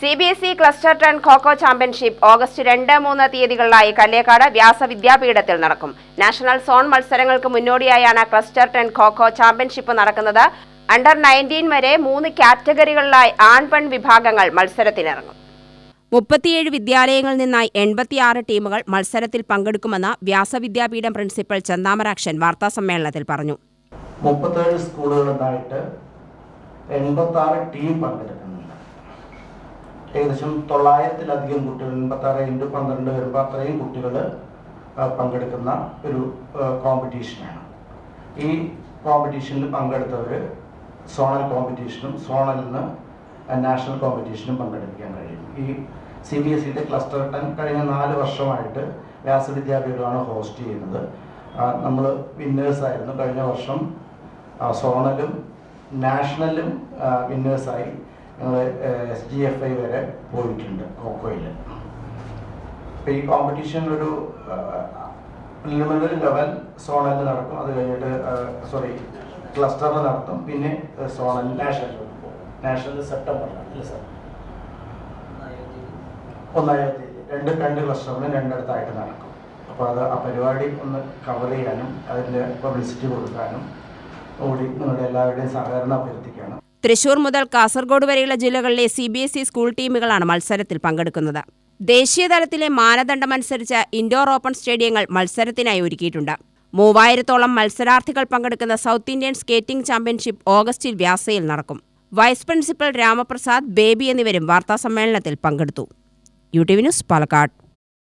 C B S E cluster ten kho kho championship August രണ്ട് മൂന്ന് തീയതികളിലായി കല്ലേക്കാട് വ്യാസ വിദ്യാപീഠത്തിൽ നടക്കും. National zone മത്സരങ്ങൾക്ക് മുന്നോടിയായാണ് ക്ലസ്റ്റർ ടെൻ ഖോഖോ ചാമ്പ്യൻഷിപ്പ് നടക്കുന്നത്. അണ്ടർ നയന്റീൻ വരെ മൂന്ന് കാറ്റഗറികളിലായി ആൺ പെൺ വിഭാഗങ്ങൾ മത്സരത്തിനിറങ്ങും. മുപ്പത്തിയേഴ് വിദ്യാലയങ്ങളിൽ നിന്നായി എൺപത്തിയാറ് ടീമുകൾ മത്സരത്തിൽ പങ്കെടുക്കുമെന്ന് വ്യാസവിദ്യാപീഠം പ്രിൻസിപ്പൽ ചന്താമരാക്ഷൻ വാർത്താസമ്മേളനത്തിൽ പറഞ്ഞു. മുപ്പത്തേഴ് സ്കൂളുകളുണ്ടായിട്ട് എൺപത്തി ആറ് ടീം പങ്കെടുക്കുന്നുണ്ട് ഏകദേശം തൊള്ളായിരത്തിലധികം കുട്ടികൾ എൺപത്തി ആറ് ഇന്റു പന്ത്രണ്ട് വരുമ്പോൾ അത്രയും കുട്ടികൾ പങ്കെടുക്കുന്ന ഒരു കോമ്പറ്റീഷനാണ് ഈ കോമ്പറ്റീഷനിൽ പങ്കെടുത്തവർ സോണൽ കോമ്പറ്റീഷനും സോണലിൽ നിന്ന് നാഷണൽ കോമ്പറ്റീഷനും പങ്കെടുപ്പിക്കാൻ കഴിയും. ഈ സി ബി എസ് സിയുടെ ക്ലസ്റ്റർ ടെൻ കഴിഞ്ഞ നാല് വർഷമായിട്ട് വ്യാസവിദ്യാപീഠമാണ് ഹോസ്റ്റ് ചെയ്യുന്നത്. നമ്മൾ വിന്നേഴ്സായിരുന്നു കഴിഞ്ഞ വർഷം. സോണലും നാഷണലും വിന്നേഴ്സായി എസ് ജി എഫ് ഐ വരെ പോയിട്ടുണ്ട് ഖോഖോയിൽ അപ്പോൾ ഈ കോമ്പറ്റീഷൻ ഒരു പ്രിലിമിനറി ലെവൽ സോണൽ നടക്കും. അത് കഴിഞ്ഞിട്ട് സോറി ക്ലസ്റ്ററിൽ നടത്തും. പിന്നെ സോണൽ നാഷണൽ നാഷണൽ സെപ്റ്റംബറിലാണ് അല്ലേ സാർ? തീയതി രണ്ട് രണ്ട് ക്ലസ്റ്ററിലും രണ്ടിടത്തായിട്ട് നടക്കും. അപ്പോൾ അത് ആ പരിപാടി ഒന്ന് കവർ ചെയ്യാനും അതിന്റെ പബ്ലിസിറ്റി കൊടുക്കാനും കൂടി നിങ്ങളുടെ എല്ലാവരുടെയും സഹകരണം അഭ്യർത്ഥിക്കുകയാണ് തൃശൂർ മുതൽ കാസർഗോഡ് വരെയുള്ള ജില്ലകളിലെ C B S E school ടീമുകളാണ് മത്സരത്തിൽ പങ്കെടുക്കുന്നത്. ദേശീയതലത്തിലെ മാനദണ്ഡമനുസരിച്ച് ഇൻഡോർ ഓപ്പൺ സ്റ്റേഡിയങ്ങൾ മത്സരത്തിനായി ഒരുക്കിയിട്ടുണ്ട്. മൂവായിരത്തോളം മത്സരാർത്ഥികൾ പങ്കെടുക്കുന്ന സൗത്ത് ഇന്ത്യൻ സ്കേറ്റിംഗ് ചാമ്പ്യൻഷിപ്പ് ഓഗസ്റ്റിൽ വ്യാസയിൽ നടക്കും. വൈസ് പ്രിൻസിപ്പൽ രാമപ്രസാദ് ബേബി എന്നിവരും വാർത്താസമ്മേളനത്തിൽ പങ്കെടുത്തു. U T V news Palakkad.